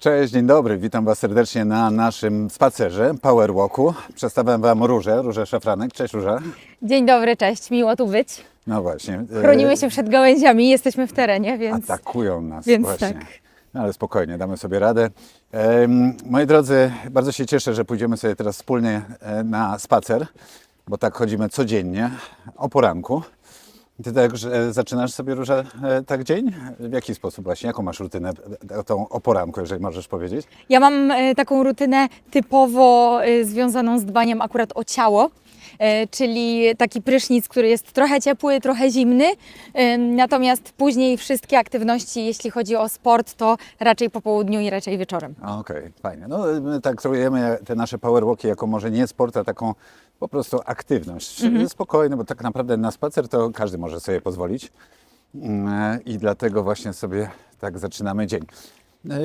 Cześć, dzień dobry, witam Was serdecznie na naszym spacerze, Power Walku. Przedstawiam Wam Różę, Różę Szafranek. Cześć Róża. Dzień dobry, cześć, miło tu być. No właśnie. e, Chronimy się przed gałęziami, jesteśmy w terenie, więc Atakują nas więc właśnie. tak. No, ale spokojnie, damy sobie radę. Moi drodzy, bardzo się cieszę, że pójdziemy sobie teraz wspólnie e, na spacer, bo tak chodzimy codziennie o poranku. Ty także zaczynasz sobie Róża e, tak dzień? W jaki sposób właśnie? Jaką masz rutynę e, tą o poranku, jeżeli możesz powiedzieć? ja mam e, taką rutynę typowo e, związaną z dbaniem akurat o ciało. E, Czyli taki prysznic, który jest trochę ciepły, trochę zimny. e, Natomiast później wszystkie aktywności, jeśli chodzi o sport, to raczej po południu i raczej wieczorem. Okej, fajnie. No, my traktujemy te nasze powerwalki jako może nie sport, a taką po prostu aktywność. Spokojne, bo tak naprawdę na spacer to każdy może sobie pozwolić. Mm, I dlatego właśnie sobie tak zaczynamy dzień. E,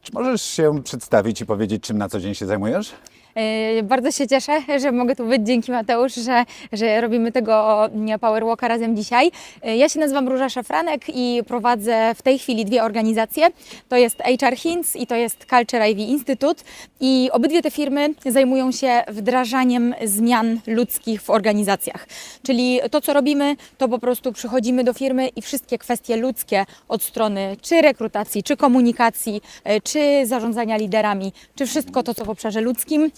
Czy możesz się przedstawić i powiedzieć, czym na co dzień się zajmujesz? E, Bardzo się cieszę, że mogę tu być. Dzięki Mateusz, że, że robimy tego mm, Power Walka razem dzisiaj. E, Ja się nazywam Róża Szafranek i prowadzę w tej chwili dwie organizacje. To jest HR Hints i to jest Culture IV Institute. I obydwie te firmy zajmują się wdrażaniem zmian ludzkich w organizacjach. Czyli to, co robimy, to po prostu przychodzimy do firmy i wszystkie kwestie ludzkie od strony czy rekrutacji, czy komunikacji, e, czy zarządzania liderami, czy wszystko to, co w obszarze ludzkim,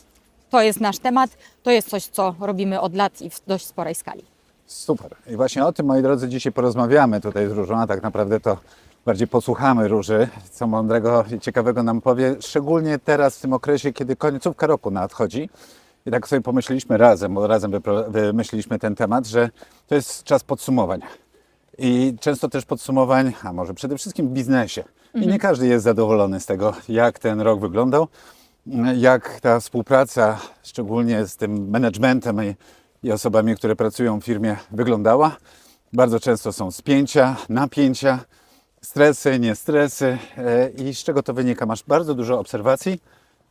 to jest nasz temat, to jest coś, co robimy od lat i w dość sporej skali. Super. I właśnie o tym, moi drodzy, dzisiaj porozmawiamy tutaj z Różą, a tak naprawdę to bardziej posłuchamy Róży, co mądrego i ciekawego nam powie, szczególnie teraz w tym okresie, kiedy końcówka roku nadchodzi. I tak sobie pomyśleliśmy razem, bo razem wymyśliliśmy ten temat, że to jest czas podsumowań. I często też podsumowań, a może przede wszystkim w biznesie. I nie każdy jest zadowolony z tego, jak ten rok wyglądał, jak ta współpraca, szczególnie z tym managementem i, osobami, które pracują w firmie, wyglądała. Bardzo często są spięcia, napięcia, stresy, nie stresy. E, I z czego to wynika? Masz bardzo dużo obserwacji.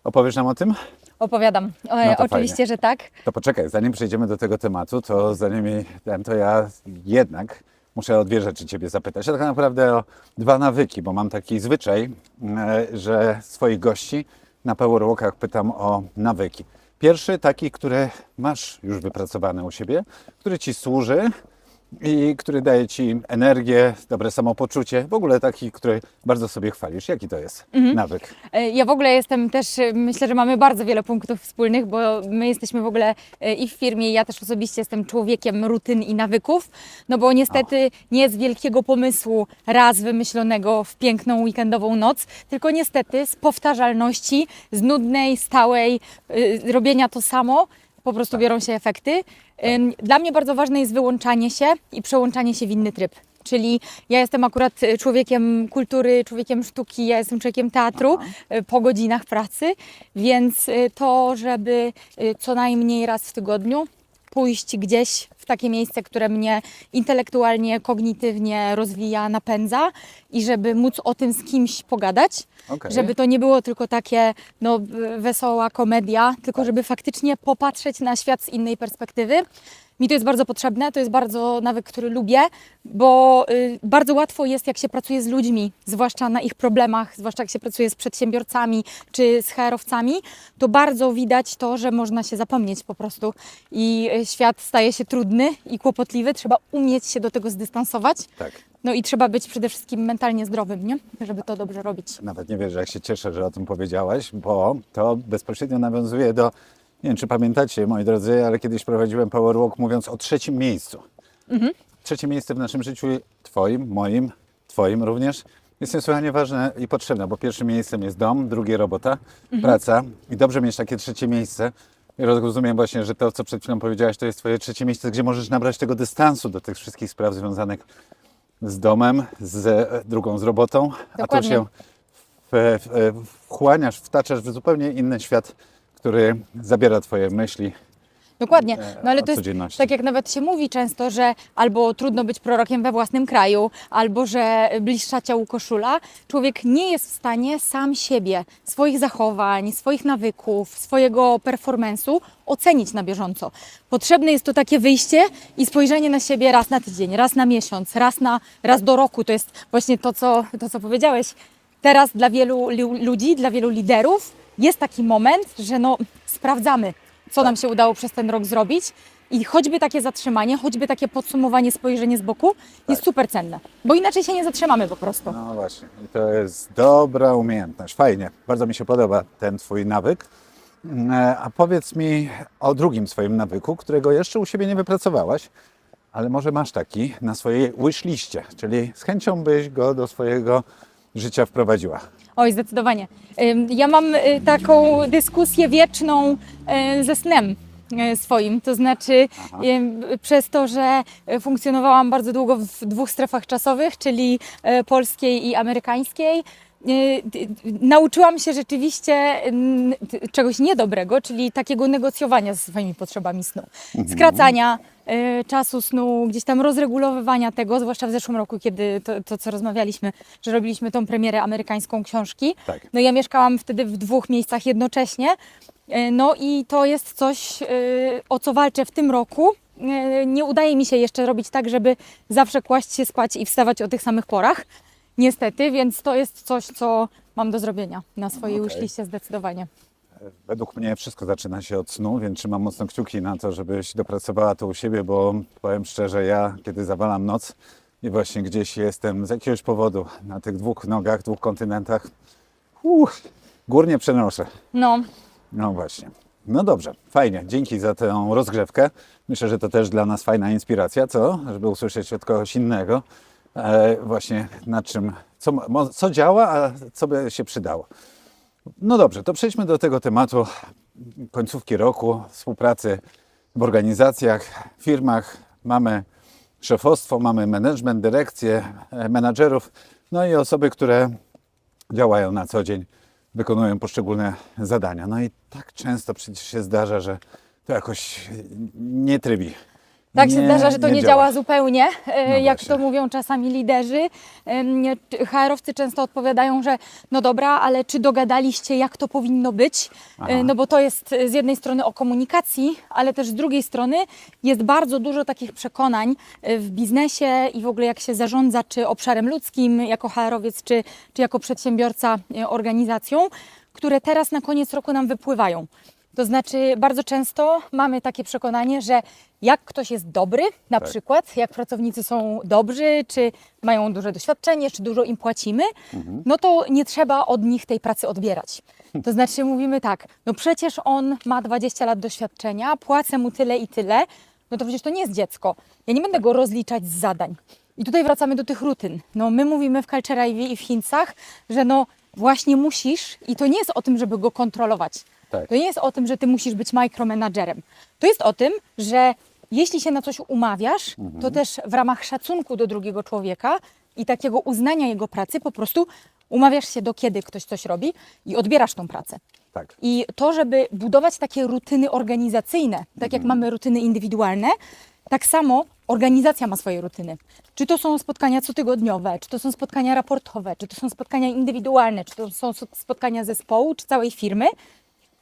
Opowiesz nam o tym? Opowiadam. E, No Oczywiście, fajnie. że tak. To poczekaj, zanim przejdziemy do tego tematu, to zanim ten, to ja jednak muszę o dwie rzeczy Ciebie zapytać. A tak naprawdę o dwa nawyki, bo mam taki zwyczaj, e, że swoich gości na Powerwalkach pytam o nawyki. Pierwszy taki, który masz już wypracowany u siebie, który Ci służy i który daje Ci energię, dobre samopoczucie, w ogóle taki, który bardzo sobie chwalisz. Jaki to jest nawyk? E, Ja w ogóle jestem też, e, myślę, że mamy bardzo wiele punktów wspólnych, bo my jesteśmy w ogóle e, i w firmie, i ja też osobiście jestem człowiekiem rutyn i nawyków, no bo niestety nie z wielkiego pomysłu raz wymyślonego w piękną weekendową noc, tylko niestety z powtarzalności, z nudnej, stałej, robienia to samo, po prostu biorą się efekty. Dla mnie bardzo ważne jest wyłączanie się i przełączanie się w inny tryb. Czyli ja jestem akurat y, człowiekiem kultury, człowiekiem sztuki, ja jestem człowiekiem teatru y, po godzinach pracy, więc y, to, żeby co najmniej raz w tygodniu pójść gdzieś w takie miejsce, które mnie intelektualnie, kognitywnie rozwija, napędza i żeby móc o tym z kimś pogadać, Okej. żeby to nie było tylko takie no, wesoła komedia, tylko żeby faktycznie popatrzeć na świat z innej perspektywy. Mi to jest bardzo potrzebne, to jest bardzo nawyk, który lubię, bo y, bardzo łatwo jest, jak się pracuje z ludźmi, zwłaszcza na ich problemach, zwłaszcza jak się pracuje z przedsiębiorcami czy z HR-owcami, to bardzo widać to, że można się zapomnieć po prostu i y, świat staje się trudny i kłopotliwy. Trzeba umieć się do tego zdystansować. Tak. No i trzeba być przede wszystkim mentalnie zdrowym, nie? żeby to dobrze robić. Nawet nie wiesz, jak się cieszę, że o tym powiedziałaś, bo to bezpośrednio nawiązuje do, nie wiem czy pamiętacie, moi drodzy, ale kiedyś prowadziłem Powerwalk mówiąc o trzecim miejscu. Trzecie miejsce w naszym życiu, Twoim, moim, Twoim również, jest niesłychanie ważne i potrzebne, bo pierwszym miejscem jest dom, drugie robota, praca i dobrze mieć takie trzecie miejsce. I rozumiem właśnie, że to, co przed chwilą powiedziałaś, to jest Twoje trzecie miejsce, gdzie możesz nabrać tego dystansu do tych wszystkich spraw związanych z domem, z drugą z robotą, a tu Dokładnie. się w, w, wchłaniasz, wtaczasz w zupełnie inny świat, który zabiera Twoje myśli. Dokładnie. e, No ale to jest tak, jak nawet się mówi często, że albo trudno być prorokiem we własnym kraju, albo że bliższa ciału koszula. Człowiek nie jest w stanie sam siebie, swoich zachowań, swoich nawyków, swojego performance'u ocenić na bieżąco. Potrzebne jest to takie wyjście i spojrzenie na siebie raz na tydzień, raz na miesiąc, raz, na, raz do roku. To jest właśnie to, co, to, co powiedziałeś. teraz dla wielu lu- ludzi, dla wielu liderów jest taki moment, że no sprawdzamy, co nam się udało przez ten rok zrobić. I choćby takie zatrzymanie, choćby takie podsumowanie, spojrzenie z boku jest super cenne, bo inaczej się nie zatrzymamy po prostu. No właśnie, i to jest dobra umiejętność. Fajnie, bardzo mi się podoba ten Twój nawyk. E, A powiedz mi o drugim swoim nawyku, którego jeszcze u siebie nie wypracowałaś, ale może masz taki na swojej wishliście, czyli z chęcią byś go do swojego życia wprowadziła. Oj, zdecydowanie. Ja mam y, taką dyskusję wieczną y, ze snem y, swoim. To znaczy, ym, przez to, że funkcjonowałam bardzo długo w dwóch strefach czasowych, czyli polskiej i amerykańskiej. Nauczyłam się rzeczywiście czegoś niedobrego, czyli takiego negocjowania ze swoimi potrzebami snu. Skracania y, czasu snu, gdzieś tam rozregulowywania tego, zwłaszcza w zeszłym roku, kiedy to, to co rozmawialiśmy, że robiliśmy tą premierę amerykańską książki. Tak. No ja mieszkałam wtedy w dwóch miejscach jednocześnie. Y, No i to jest coś, y, o co walczę w tym roku. Y, Nie udaje mi się jeszcze robić tak, żeby zawsze kłaść się spać i wstawać o tych samych porach. Niestety, więc to jest coś, co mam do zrobienia na swojej okay. zdecydowanie. Według mnie wszystko zaczyna się od snu, więc trzymam mocno kciuki na to, żebyś dopracowała to u siebie, bo powiem szczerze, ja kiedy zawalam noc i właśnie gdzieś jestem z jakiegoś powodu na tych dwóch nogach, dwóch kontynentach, uff, górnie przenoszę. No, No właśnie. No dobrze, fajnie. Dzięki za tę rozgrzewkę. Myślę, że to też dla nas fajna inspiracja, co? Żeby usłyszeć od kogoś innego e, właśnie nad czym, co, co działa, a co by się przydało. No dobrze, to przejdźmy do tego tematu końcówki roku, współpracy w organizacjach, firmach. Mamy szefostwo, mamy management, dyrekcję, e, menadżerów, no i osoby, które działają na co dzień, wykonują poszczególne zadania. No i tak często przecież się zdarza, że to jakoś nie trybi. Tak się Nie- zdarza, że to nie, działa zupełnie, e, No jak właśnie. to mówią czasami liderzy. Em, czy- HR-owcy często odpowiadają, że no dobra, ale czy dogadaliście, jak to powinno być? E, Aha. No bo to jest e, z jednej strony o komunikacji, ale też z drugiej strony jest bardzo dużo takich przekonań e, w biznesie i w ogóle jak się zarządza, czy obszarem ludzkim, jako HR-owiec, czy, czy jako przedsiębiorca e, organizacją, które teraz na koniec roku nam wypływają. To znaczy, bardzo często mamy takie przekonanie, że jak ktoś jest dobry, na Tak. przykład, jak pracownicy są dobrzy, czy mają duże doświadczenie, czy dużo im płacimy, no to nie trzeba od nich tej pracy odbierać. To znaczy, mówimy tak, no przecież on ma 20 lat doświadczenia, płacę mu tyle i tyle, no to przecież to nie jest dziecko. Ja nie będę go rozliczać z zadań. I tutaj wracamy do tych rutyn. No my mówimy w Culture IV i w Chińcach, że no właśnie musisz, i to nie jest o tym, żeby go kontrolować. Tak. To nie jest o tym, że ty musisz być micromanagerem. To jest o tym, że jeśli się na coś umawiasz, to też w ramach szacunku do drugiego człowieka i takiego uznania jego pracy po prostu umawiasz się do kiedy ktoś coś robi i odbierasz tą pracę. Tak. I to, żeby budować takie rutyny organizacyjne, tak jak mamy rutyny indywidualne, tak samo organizacja ma swoje rutyny. Czy to są spotkania cotygodniowe, czy to są spotkania raportowe, czy to są spotkania indywidualne, czy to są spotkania zespołu, czy całej firmy.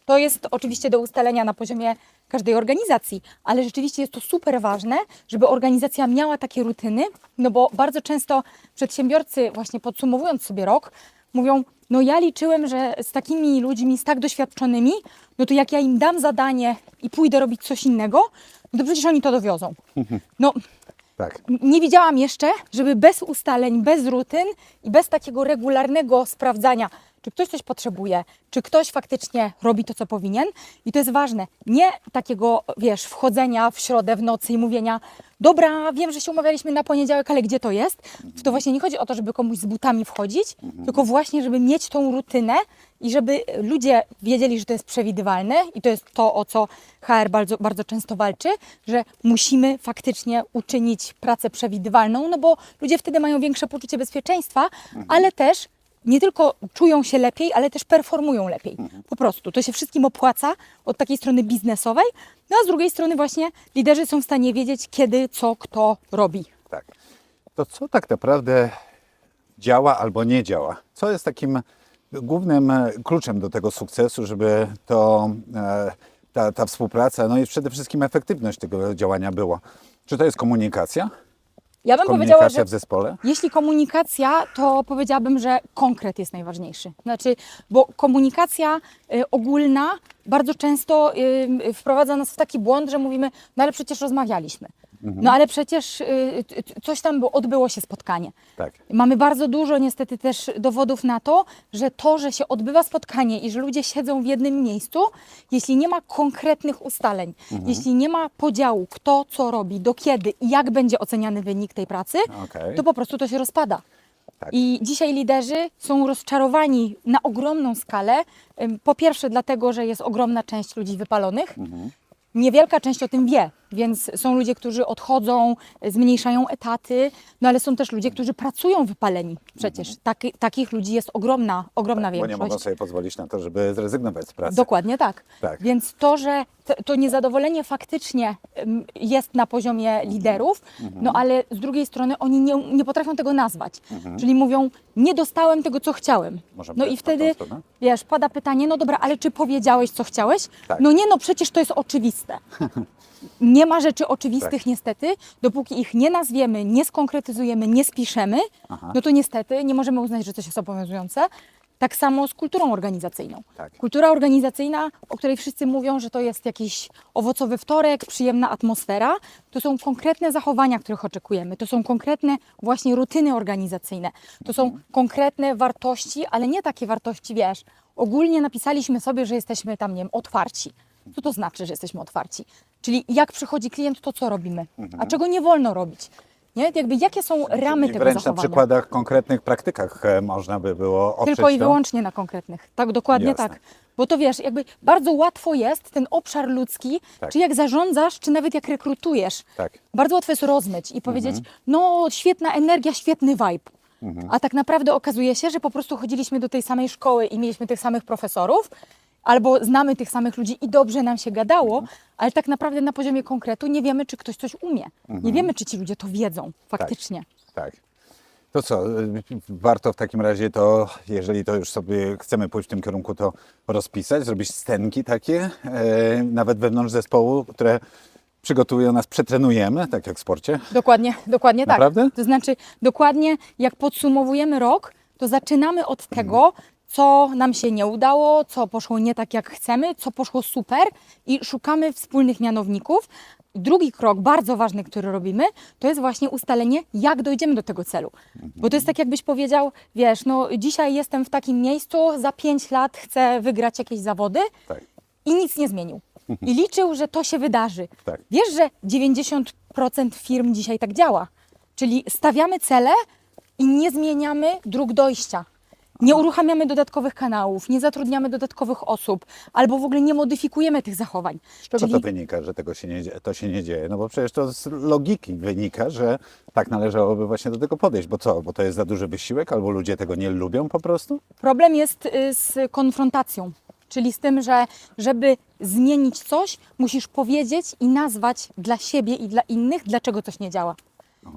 To jest oczywiście do ustalenia na poziomie każdej organizacji, ale rzeczywiście jest to super ważne, żeby organizacja miała takie rutyny, no bo bardzo często przedsiębiorcy, właśnie podsumowując sobie rok, mówią: No, ja liczyłem, że z takimi ludźmi, z tak doświadczonymi, no to jak ja im dam zadanie i pójdę robić coś innego, no to przecież oni to dowiozą. No, Tak. nie widziałam jeszcze, żeby bez ustaleń, bez rutyn i bez takiego regularnego sprawdzania, czy ktoś coś potrzebuje, czy ktoś faktycznie robi to, co powinien. I to jest ważne. Nie takiego, wiesz, wchodzenia w środę, w nocy i mówienia, dobra, wiem, że się umawialiśmy na poniedziałek, ale gdzie to jest? To właśnie nie chodzi o to, żeby komuś z butami wchodzić, tylko właśnie, żeby mieć tą rutynę i żeby ludzie wiedzieli, że to jest przewidywalne i to jest to, o co HR bardzo, bardzo często walczy, że musimy faktycznie uczynić pracę przewidywalną, no bo ludzie wtedy mają większe poczucie bezpieczeństwa, ale też nie tylko czują się lepiej, ale też performują lepiej. Po prostu. To się wszystkim opłaca od takiej strony biznesowej, no a z drugiej strony właśnie liderzy są w stanie wiedzieć, kiedy, co, kto robi. Tak. To co tak naprawdę działa albo nie działa? Co jest takim głównym e, kluczem do tego sukcesu, żeby to, e, ta, ta współpraca, no i przede wszystkim efektywność tego działania była? Czy to jest komunikacja? Ja bym powiedziała, że w zespole? jeśli komunikacja, to powiedziałabym, że konkret jest najważniejszy. Znaczy, bo komunikacja y, ogólna bardzo często y, wprowadza nas w taki błąd, że mówimy, no ale przecież rozmawialiśmy. No ale przecież y, coś tam było, odbyło się spotkanie. Tak. Mamy bardzo dużo niestety też dowodów na to, że to, że się odbywa spotkanie i że ludzie siedzą w jednym miejscu, jeśli nie ma konkretnych ustaleń, jeśli nie ma podziału, kto co robi, do kiedy i jak będzie oceniany wynik tej pracy, Okej. to po prostu to się rozpada. Tak. I dzisiaj liderzy są rozczarowani na ogromną skalę. Po pierwsze, dlatego, że jest ogromna część ludzi wypalonych. Niewielka część o tym wie, więc są ludzie, którzy odchodzą, zmniejszają etaty, no ale są też ludzie, którzy pracują wypaleni. Przecież Taki, takich ludzi jest ogromna, ogromna Bo nie większość. mogą sobie pozwolić na to, żeby zrezygnować z pracy. Dokładnie tak. Tak. Więc to, że to, niezadowolenie faktycznie jest na poziomie liderów, Mhm. no ale z drugiej strony oni nie, nie potrafią tego nazwać. Czyli mówią, nie dostałem tego, co chciałem. Może No i wtedy, wiesz, pada pytanie, no dobra, ale czy powiedziałeś, co chciałeś? Tak. No nie, no przecież to jest oczywiste. Nie ma rzeczy oczywistych Tak. niestety, dopóki ich nie nazwiemy, nie skonkretyzujemy, nie spiszemy, Aha. no to niestety nie możemy uznać, że coś jest obowiązujące. Tak samo z kulturą organizacyjną. Tak. Kultura organizacyjna, o której wszyscy mówią, że to jest jakiś owocowy wtorek, przyjemna atmosfera, to są konkretne zachowania, których oczekujemy. To są konkretne właśnie rutyny organizacyjne. To są konkretne wartości, ale nie takie wartości, wiesz, ogólnie napisaliśmy sobie, że jesteśmy tam, nie wiem, otwarci. Co to znaczy, że jesteśmy otwarci? Czyli jak przychodzi klient, to co robimy, a czego nie wolno robić. Nie? Jakby jakie są ramy I tego wręcz na zachowania. przykładach, konkretnych praktykach e, można by było oprzeć Tylko i to. wyłącznie na konkretnych. Tak, dokładnie Jasne. tak. Bo to wiesz, jakby bardzo łatwo jest ten obszar ludzki, Tak. czy jak zarządzasz, czy nawet jak rekrutujesz. Tak. Bardzo łatwo jest rozmyć i powiedzieć, no świetna energia, świetny vibe. A tak naprawdę okazuje się, że po prostu chodziliśmy do tej samej szkoły i mieliśmy tych samych profesorów, albo znamy tych samych ludzi i dobrze nam się gadało, ale tak naprawdę na poziomie konkretu nie wiemy, czy ktoś coś umie. Nie wiemy, czy ci ludzie to wiedzą faktycznie. Tak. To co, warto w takim razie to, jeżeli to już sobie chcemy pójść w tym kierunku, to rozpisać, zrobić scenki takie, e, nawet wewnątrz zespołu, które przygotowują nas, przetrenujemy, tak jak w sporcie. Dokładnie, dokładnie tak. Naprawdę? To znaczy, dokładnie jak podsumowujemy rok, to zaczynamy od tego, co nam się nie udało, co poszło nie tak jak chcemy, co poszło super i szukamy wspólnych mianowników. Drugi krok, bardzo ważny, który robimy, to jest właśnie ustalenie, jak dojdziemy do tego celu. Bo to jest tak, jakbyś powiedział, wiesz, no dzisiaj jestem w takim miejscu, za pięć lat chcę wygrać jakieś zawody Tak. i nic nie zmienił. I liczył, że to się wydarzy. Tak. Wiesz, że 90% firm dzisiaj tak działa. Czyli stawiamy cele i nie zmieniamy dróg dojścia. Nie uruchamiamy dodatkowych kanałów, nie zatrudniamy dodatkowych osób, albo w ogóle nie modyfikujemy tych zachowań. Z czego Czyli to wynika, że tego się nie, to się nie dzieje? No bo przecież to z logiki wynika, że tak należałoby właśnie do tego podejść. Bo co? Bo to jest za duży wysiłek, albo ludzie tego nie lubią po prostu? problem jest y, z konfrontacją. Czyli z tym, że żeby zmienić coś, musisz powiedzieć i nazwać dla siebie i dla innych, dlaczego coś nie działa.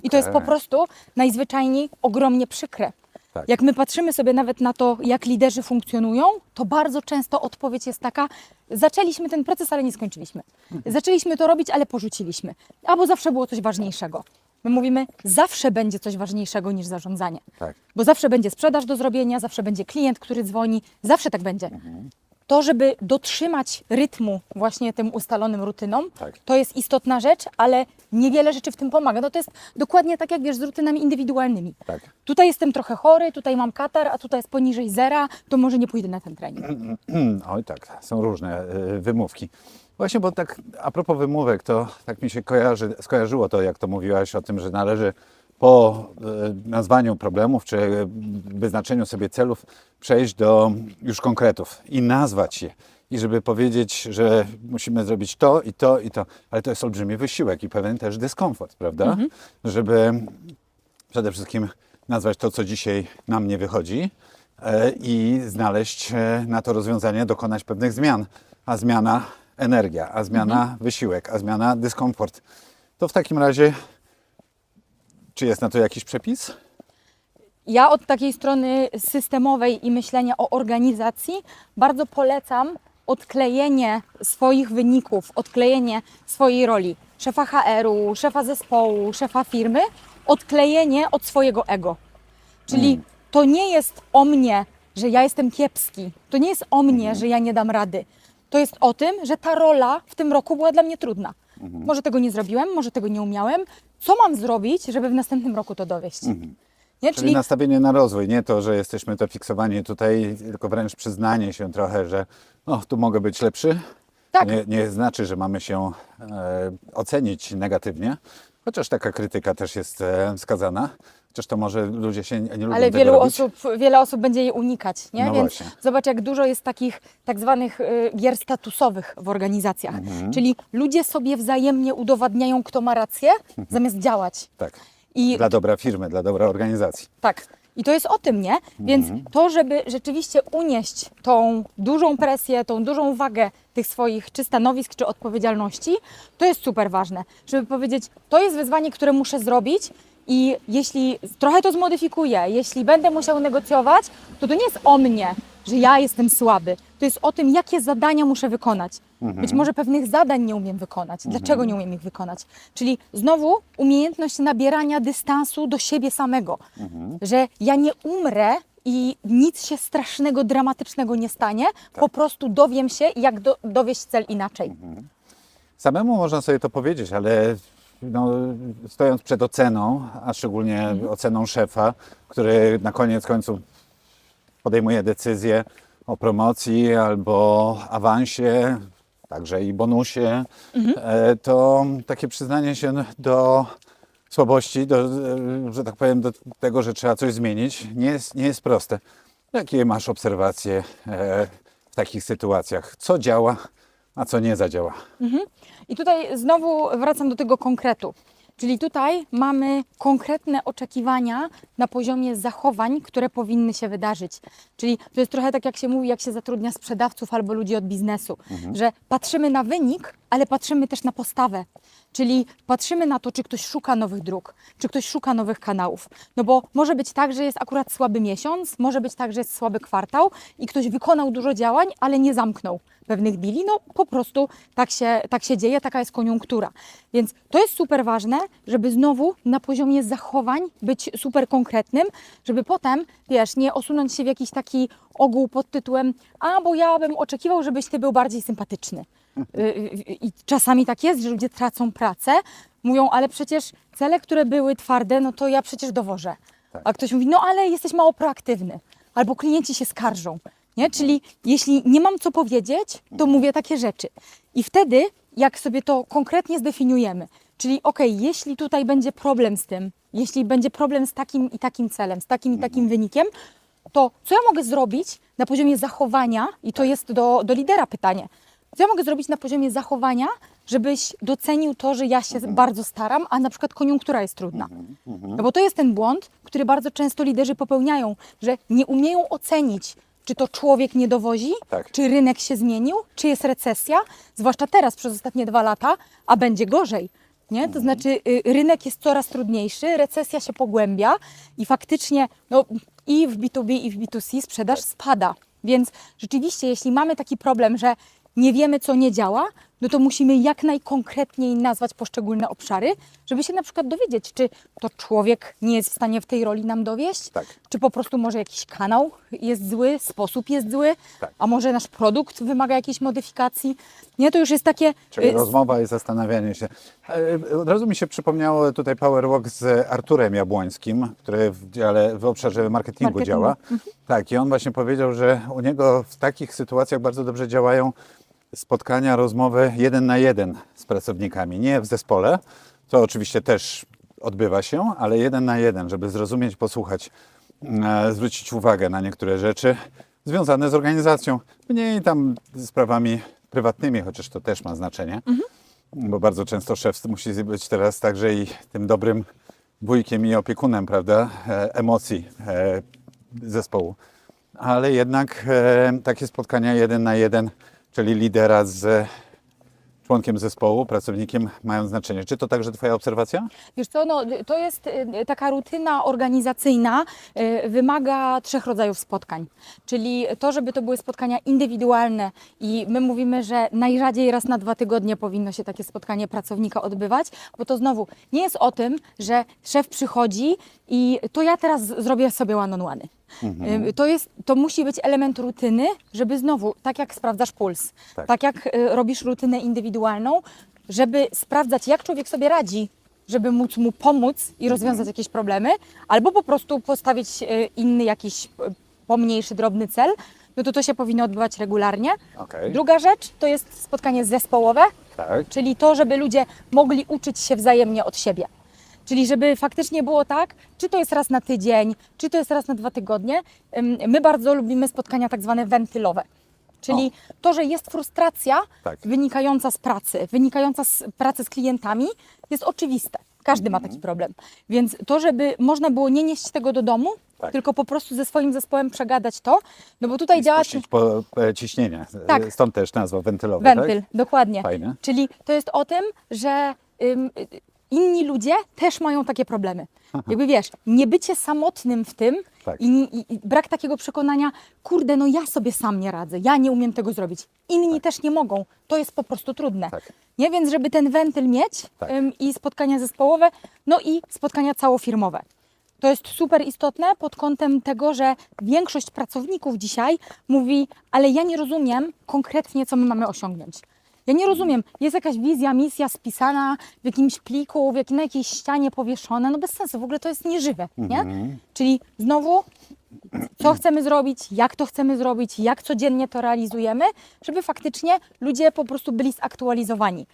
I to jest po prostu najzwyczajniej ogromnie przykre. Tak. Jak my patrzymy sobie nawet na to, jak liderzy funkcjonują, to bardzo często odpowiedź jest taka: zaczęliśmy ten proces, ale nie skończyliśmy. Zaczęliśmy to robić, ale porzuciliśmy. Albo zawsze było coś ważniejszego. My mówimy, zawsze będzie coś ważniejszego niż zarządzanie. Tak. Bo zawsze będzie sprzedaż do zrobienia, zawsze będzie klient, który dzwoni, zawsze tak będzie. To, żeby dotrzymać rytmu właśnie tym ustalonym rutynom, Tak. to jest istotna rzecz, ale niewiele rzeczy w tym pomaga. No to jest dokładnie tak, jak wiesz, z rutynami indywidualnymi. Tak. Tutaj jestem trochę chory, tutaj mam katar, a tutaj jest poniżej zera, to może nie pójdę na ten trening. Oj tak, są różne y, wymówki. Właśnie, bo tak a propos wymówek, to tak mi się kojarzy, skojarzyło to, jak to mówiłaś o tym, że należy po y, nazwaniu problemów czy y, wyznaczeniu sobie celów przejść do już konkretów i nazwać je. I żeby powiedzieć, że musimy zrobić to i to i to, ale to jest olbrzymi wysiłek i pewien też dyskomfort, prawda? Żeby przede wszystkim nazwać to, co dzisiaj nam nie wychodzi e, i znaleźć e, na to rozwiązanie, dokonać pewnych zmian. A zmiana energia, a zmiana wysiłek, a zmiana dyskomfort. To w takim razie, czy jest na to jakiś przepis? Ja od takiej strony systemowej i myślenia o organizacji bardzo polecam odklejenie swoich wyników, odklejenie swojej roli szefa HR-u, szefa zespołu, szefa firmy odklejenie od swojego ego. Czyli to nie jest o mnie, że ja jestem kiepski. To nie jest o mnie, że ja nie dam rady. To jest o tym, że ta rola w tym roku była dla mnie trudna. Może tego nie zrobiłem, może tego nie umiałem. Co mam zrobić, żeby w następnym roku to dowieść? Nie? Czyli nastawienie na rozwój, nie to, że jesteśmy to fiksowani tutaj, tylko wręcz przyznanie się trochę, że no, tu mogę być lepszy. Tak. Nie, nie znaczy, że mamy się e, ocenić negatywnie, chociaż taka krytyka też jest e, wskazana. Chociaż to może ludzie się nie, lubią Ale tego wielu robić. osób, wiele osób będzie jej unikać, nie? No Więc właśnie. zobacz, jak dużo jest takich tak zwanych y, gier statusowych w organizacjach. Mhm. Czyli ludzie sobie wzajemnie udowadniają, kto ma rację, zamiast działać. Tak. I Dla dobra firmy, dla dobra organizacji. tak. I to jest o tym, nie? Więc to, żeby rzeczywiście unieść tą dużą presję, tą dużą wagę tych swoich czy stanowisk, czy odpowiedzialności, to jest super ważne. Żeby powiedzieć, to jest wyzwanie, które muszę zrobić i jeśli trochę to zmodyfikuję, jeśli będę musiał negocjować, to to nie jest o mnie, że ja jestem słaby. To jest o tym, jakie zadania muszę wykonać. Być może pewnych zadań nie umiem wykonać. Dlaczego nie umiem ich wykonać? Czyli znowu umiejętność nabierania dystansu do siebie samego. Że ja nie umrę i nic się strasznego, dramatycznego nie stanie, po prostu dowiem się, jak do, dowieść cel inaczej. Samemu można sobie to powiedzieć, ale no, stojąc przed oceną, a szczególnie oceną szefa, który na koniec końców podejmuje decyzję o promocji albo awansie, także i bonusie, e, to takie przyznanie się do słabości, do, e, że tak powiem, do tego, że trzeba coś zmienić, nie jest, nie jest proste. Jakie masz obserwacje e, w takich sytuacjach? Co działa, a co nie zadziała? I tutaj znowu wracam do tego konkretu. Czyli tutaj mamy konkretne oczekiwania na poziomie zachowań, które powinny się wydarzyć. Czyli to jest trochę tak, jak się mówi, jak się zatrudnia sprzedawców albo ludzi od biznesu, że patrzymy na wynik, ale patrzymy też na postawę. Czyli patrzymy na to, czy ktoś szuka nowych dróg, czy ktoś szuka nowych kanałów. No bo może być tak, że jest akurat słaby miesiąc, może być tak, że jest słaby kwartał i ktoś wykonał dużo działań, ale nie zamknął pewnych deali. No po prostu tak się, tak się dzieje, taka jest koniunktura. Więc to jest super ważne, żeby znowu na poziomie zachowań być super konkretnym, żeby potem, wiesz, nie osunąć się w jakiś taki ogół pod tytułem a, bo ja bym oczekiwał, żebyś ty był bardziej sympatyczny. Y, y, I czasami tak jest, że ludzie tracą pracę, mówią, ale przecież cele, które były twarde, no to ja przecież dowożę. A ktoś mówi, no ale jesteś mało proaktywny, albo klienci się skarżą. Nie? Czyli jeśli nie mam co powiedzieć, to mówię takie rzeczy. I wtedy, jak sobie to konkretnie zdefiniujemy, czyli ok, jeśli tutaj będzie problem z tym, jeśli będzie problem z takim i takim celem, z takim i takim wynikiem, to co ja mogę zrobić na poziomie zachowania, i to jest do, do lidera pytanie, co ja mogę zrobić na poziomie zachowania, żebyś docenił to, że ja się bardzo staram, a na przykład koniunktura jest trudna. No bo to jest ten błąd, który bardzo często liderzy popełniają, że nie umieją ocenić, czy to człowiek nie dowozi, Tak. czy rynek się zmienił, czy jest recesja, zwłaszcza teraz przez ostatnie dwa lata, a będzie gorzej. Nie? To znaczy y, rynek jest coraz trudniejszy, recesja się pogłębia i faktycznie no, i w B2B i w B2C sprzedaż spada. Więc rzeczywiście, jeśli mamy taki problem, że nie wiemy, co nie działa, no to musimy jak najkonkretniej nazwać poszczególne obszary, żeby się na przykład dowiedzieć, czy to człowiek nie jest w stanie w tej roli nam dowieść, Tak. czy po prostu może jakiś kanał jest zły, sposób jest zły, Tak. a może nasz produkt wymaga jakiejś modyfikacji. Nie, to już jest takie... Czyli y, rozmowa i zastanawianie się. E, Od razu mi się przypomniało tutaj Power Walk z Arturem Jabłońskim, który w, dziale, w obszarze marketingu, Marketingu. działa. Tak, i on właśnie powiedział, że u niego w takich sytuacjach bardzo dobrze działają spotkania, rozmowy jeden na jeden z pracownikami, nie w zespole. To oczywiście też odbywa się, ale jeden na jeden, żeby zrozumieć, posłuchać, e, zwrócić uwagę na niektóre rzeczy związane z organizacją, mniej tam sprawami prywatnymi, chociaż to też ma znaczenie, bo bardzo często szef musi być teraz także i tym dobrym wujkiem i opiekunem, prawda, e, emocji e, zespołu. Ale jednak e, takie spotkania jeden na jeden, czyli lidera z członkiem zespołu, pracownikiem mają znaczenie. Czy to także Twoja obserwacja? Wiesz co, no, to jest y, taka rutyna organizacyjna, y, wymaga trzech rodzajów spotkań. Czyli to, żeby to były spotkania indywidualne i my mówimy, że najrzadziej raz na dwa tygodnie powinno się takie spotkanie pracownika odbywać, bo to znowu nie jest o tym, że szef przychodzi i to ja teraz zrobię sobie one-on-one. Y, To, jest, to musi być element rutyny, żeby znowu, tak jak sprawdzasz puls, Tak. tak jak y, robisz rutynę indywidualną, żeby sprawdzać, jak człowiek sobie radzi, żeby móc mu pomóc i rozwiązać jakieś problemy, albo po prostu postawić y, inny jakiś y, pomniejszy, drobny cel, no to to się powinno odbywać regularnie. Okej. Druga rzecz to jest spotkanie zespołowe, Tak. czyli to, żeby ludzie mogli uczyć się wzajemnie od siebie. Czyli żeby faktycznie było tak, czy to jest raz na tydzień, czy to jest raz na dwa tygodnie. My bardzo lubimy spotkania tak zwane wentylowe. Czyli to, że jest frustracja Tak. wynikająca z pracy, wynikająca z pracy z klientami, jest oczywiste. Każdy ma Mhm. taki problem. Więc to, żeby można było nie nieść tego do domu, Tak. tylko po prostu ze swoim zespołem przegadać to, no bo tutaj I działa po, e, ciśnienie. Tak. Stąd też nazwa wentylowa. Wentyl, Tak? dokładnie. Fajne. Czyli to jest o tym, że inni ludzie też mają takie problemy. Jakby wiesz, nie bycie samotnym w tym Tak. i, i, i brak takiego przekonania, kurde, no ja sobie sam nie radzę, ja nie umiem tego zrobić. Inni też nie mogą, to jest po prostu trudne. Tak. Nie, więc żeby ten wentyl mieć Tak. ym, i spotkania zespołowe, no i spotkania całofirmowe. To jest super istotne pod kątem tego, że większość pracowników dzisiaj mówi, ale ja nie rozumiem konkretnie, co my mamy osiągnąć. Ja nie rozumiem, jest jakaś wizja, misja spisana w jakimś pliku, w jak, na jakiejś ścianie powieszona, no bez sensu, w ogóle to jest nieżywe, nie? Czyli znowu, co chcemy zrobić, jak to chcemy zrobić, jak codziennie to realizujemy, żeby faktycznie ludzie po prostu byli zaktualizowani.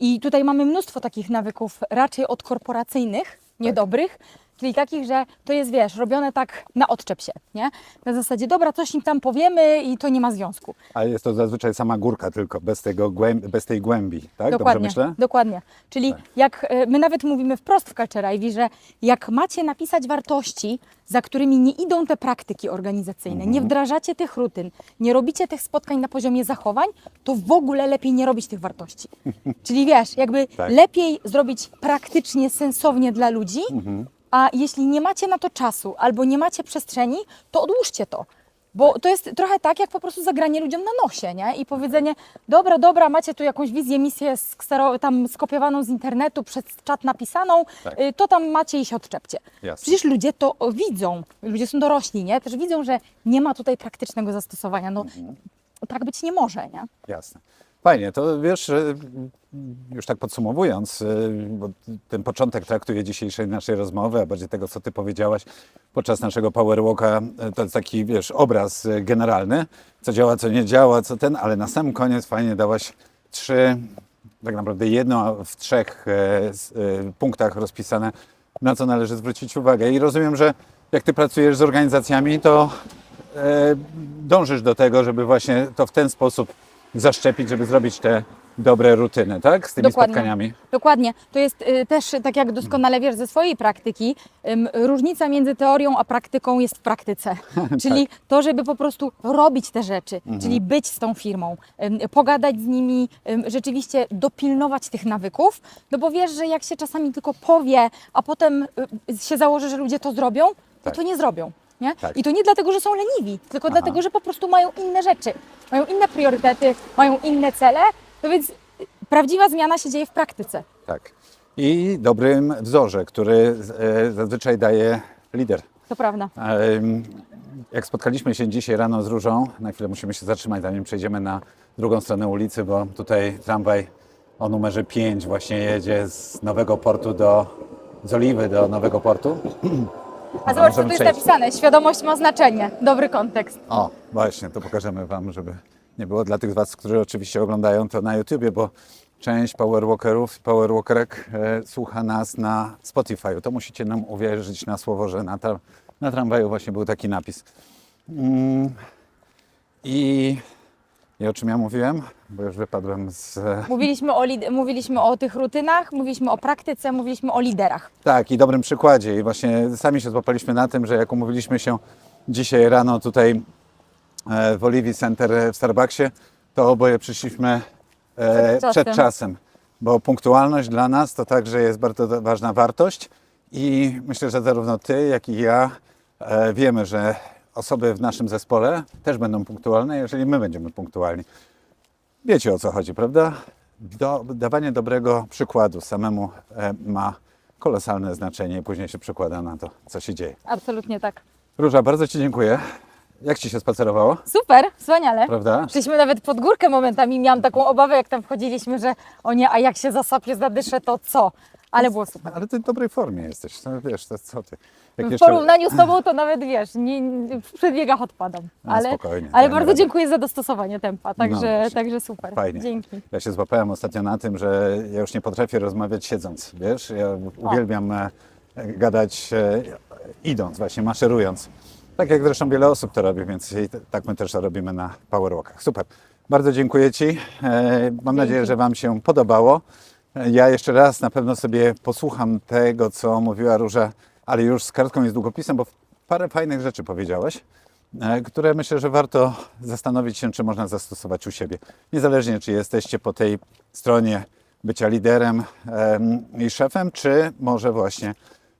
I tutaj mamy mnóstwo takich nawyków raczej odkorporacyjnych, niedobrych, czyli takich, że to jest, wiesz, robione tak na odczep się, nie? Na zasadzie, dobra, coś im tam powiemy i to nie ma związku. Ale jest to zazwyczaj sama górka tylko, bez, tego głęb, bez tej głębi. Tak? Dobrze Dokładnie, myślę? dokładnie. Czyli jak e, my nawet mówimy wprost w Culture Ivy, że jak macie napisać wartości, za którymi nie idą te praktyki organizacyjne, Mhm. nie wdrażacie tych rutyn, nie robicie tych spotkań na poziomie zachowań, to w ogóle lepiej nie robić tych wartości. Czyli wiesz, jakby Tak. lepiej zrobić praktycznie, sensownie dla ludzi, Mhm. A jeśli nie macie na to czasu albo nie macie przestrzeni, to odłóżcie to. Bo to jest trochę tak, jak po prostu zagranie ludziom na nosie, nie? I powiedzenie, dobra, dobra, macie tu jakąś wizję, misję skstero, tam skopiowaną z internetu, przez czat napisaną, Tak. y, to tam macie i się odczepcie. Jasne. Przecież ludzie to widzą, ludzie są dorośli, nie? Też widzą, że nie ma tutaj praktycznego zastosowania. No, Mhm. tak być nie może, nie? Jasne. Fajnie, to wiesz, e, już tak podsumowując, e, bo ten początek traktuje dzisiejszej naszej rozmowy, a bardziej tego, co Ty powiedziałaś podczas naszego Power Walka, e, to jest taki, wiesz, obraz e, generalny, co działa, co nie działa, co ten, ale na sam koniec fajnie dałaś trzy, tak naprawdę jedno w trzech e, e, punktach rozpisane, na co należy zwrócić uwagę. I rozumiem, że jak Ty pracujesz z organizacjami, to e, dążysz do tego, żeby właśnie to w ten sposób zaszczepić, żeby zrobić te dobre rutyny, tak? Z tymi spotkaniami. Dokładnie. To jest y, też, tak jak doskonale wiesz ze swojej praktyki, ym, różnica między teorią a praktyką jest w praktyce. Czyli to, żeby po prostu robić te rzeczy, czyli być z tą firmą, ym, pogadać z nimi, ym, rzeczywiście dopilnować tych nawyków, no bo wiesz, że jak się czasami tylko powie, a potem y, się założy, że ludzie to zrobią, Tak. to nie zrobią. Nie? Tak. I to nie dlatego, że są leniwi, tylko Aha. dlatego, że po prostu mają inne rzeczy, mają inne priorytety, mają inne cele, no więc y, prawdziwa zmiana się dzieje w praktyce. Tak. I dobrym wzorze, który e, zazwyczaj daje lider. To prawda. Em, Jak spotkaliśmy się dzisiaj rano z Różą, na chwilę musimy się zatrzymać, zanim przejdziemy na drugą stronę ulicy, bo tutaj tramwaj o numerze 5 właśnie jedzie z Nowego Portu do, z Oliwy do Nowego Portu. A zobacz, co tu jest przejść. napisane. Świadomość ma znaczenie. Dobry kontekst. O, właśnie, to pokażemy Wam, żeby nie było dla tych z Was, którzy oczywiście oglądają to na YouTubie, bo część powerwalkerów, powerwalkerek e, słucha nas na Spotify. To musicie nam uwierzyć na słowo, że na, tra- na tramwaju właśnie był taki napis. Mm, I, I o czym ja mówiłem? Bo już wypadłem z... Mówiliśmy o, mówiliśmy o tych rutynach, mówiliśmy o praktyce, mówiliśmy o liderach. Tak, i dobrym przykładzie. I właśnie sami się złapaliśmy na tym, że jak umówiliśmy się dzisiaj rano tutaj e, w Oliwii Center w Starbucksie, to oboje przyszliśmy e, Przed przed czasem. czasem. Bo punktualność dla nas to także jest bardzo ważna wartość i myślę, że zarówno Ty, jak i ja e, wiemy, że osoby w naszym zespole też będą punktualne, jeżeli my będziemy punktualni. Wiecie o co chodzi, prawda? Do, dawanie dobrego przykładu samemu e, ma kolosalne znaczenie i później się przekłada na to, co się dzieje. Absolutnie tak. Róża, bardzo Ci dziękuję. Jak Ci się spacerowało, Super, wspaniale. prawda? Szliśmy nawet pod górkę momentami. Miałam taką obawę, jak tam wchodziliśmy, że o nie, a jak się zasapię, zadyszę, to co? Ale było super. Ale Ty w dobrej formie jesteś, no, wiesz, to co Ty. Jak W jeszcze- porównaniu z Tobą to nawet, wiesz, nie, w przedbiegach odpadam. No, Ale, spokojnie, ale bardzo radę. dziękuję za dostosowanie tempa, także, właśnie. także super. Fajnie. Dzięki. Ja się złapałem ostatnio na tym, że ja już nie potrafię rozmawiać siedząc, wiesz? Ja uwielbiam e, gadać e, idąc, właśnie maszerując. Tak jak zresztą wiele osób to robi, więc tak my też to robimy na Powerwalkach. Super. Bardzo dziękuję Ci. E, Mam nadzieję, że Wam się podobało. Ja jeszcze raz na pewno sobie posłucham tego, co mówiła Róża, ale już z kartką i z długopisem, bo parę fajnych rzeczy powiedziałeś e, które myślę, że warto zastanowić się, czy można zastosować u siebie. Niezależnie, czy jesteście po tej stronie bycia liderem em, i szefem, czy może właśnie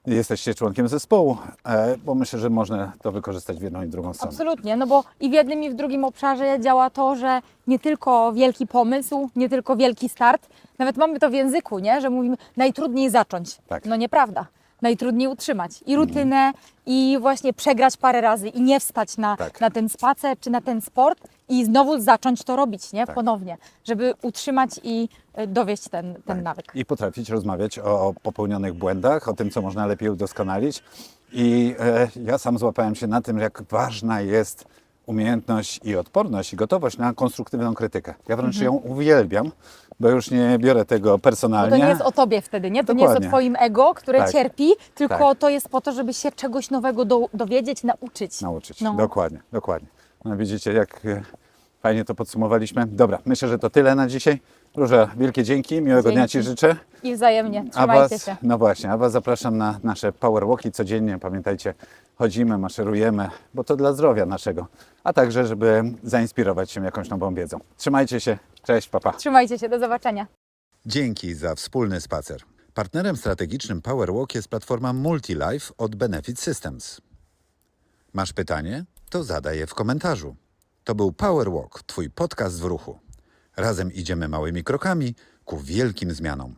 jesteście członkiem zespołu, e, bo myślę, że można to wykorzystać w jedną i drugą stronę. Absolutnie, no bo i w jednym i w drugim obszarze działa to, że nie tylko wielki pomysł, nie tylko wielki start, nawet mamy to w języku, nie? że mówimy najtrudniej zacząć. Tak. No nieprawda. Najtrudniej utrzymać i rutynę, i właśnie przegrać parę razy i nie wstać na, Tak. na ten spacer czy na ten sport i znowu zacząć to robić, nie? Tak. Ponownie, żeby utrzymać i y, dowieść ten, ten Tak. nawyk. I potrafić rozmawiać o popełnionych błędach, o tym, co można lepiej udoskonalić. I e, ja sam złapałem się na tym, jak ważna jest umiejętność i odporność i gotowość na konstruktywną krytykę. Ja wręcz ją uwielbiam, bo już nie biorę tego Bo personalnie. to nie jest o tobie wtedy, nie? To nie jest Dokładnie. o twoim ego, które Tak. cierpi, tylko Tak. to jest po to, żeby się czegoś nowego do, dowiedzieć, nauczyć. nauczyć. No. Dokładnie, dokładnie. No widzicie, jak e, fajnie to podsumowaliśmy. Dobra, myślę, że to tyle na dzisiaj. Róża, wielkie dzięki, miłego dnia Dzięki. Ci życzę. I wzajemnie. A Trzymajcie was, się. no właśnie, a Was zapraszam na nasze powerwalki codziennie. Pamiętajcie, chodzimy, maszerujemy, bo to dla zdrowia naszego, a także, żeby zainspirować się jakąś nową wiedzą. Trzymajcie się, cześć, papa. Trzymajcie się, do zobaczenia. Dzięki za wspólny spacer. Partnerem strategicznym Powerwalk jest platforma Multilife od Benefit Systems. Masz pytanie? To zadaj je w komentarzu. To był Powerwalk, Twój podcast w ruchu. Razem idziemy małymi krokami ku wielkim zmianom.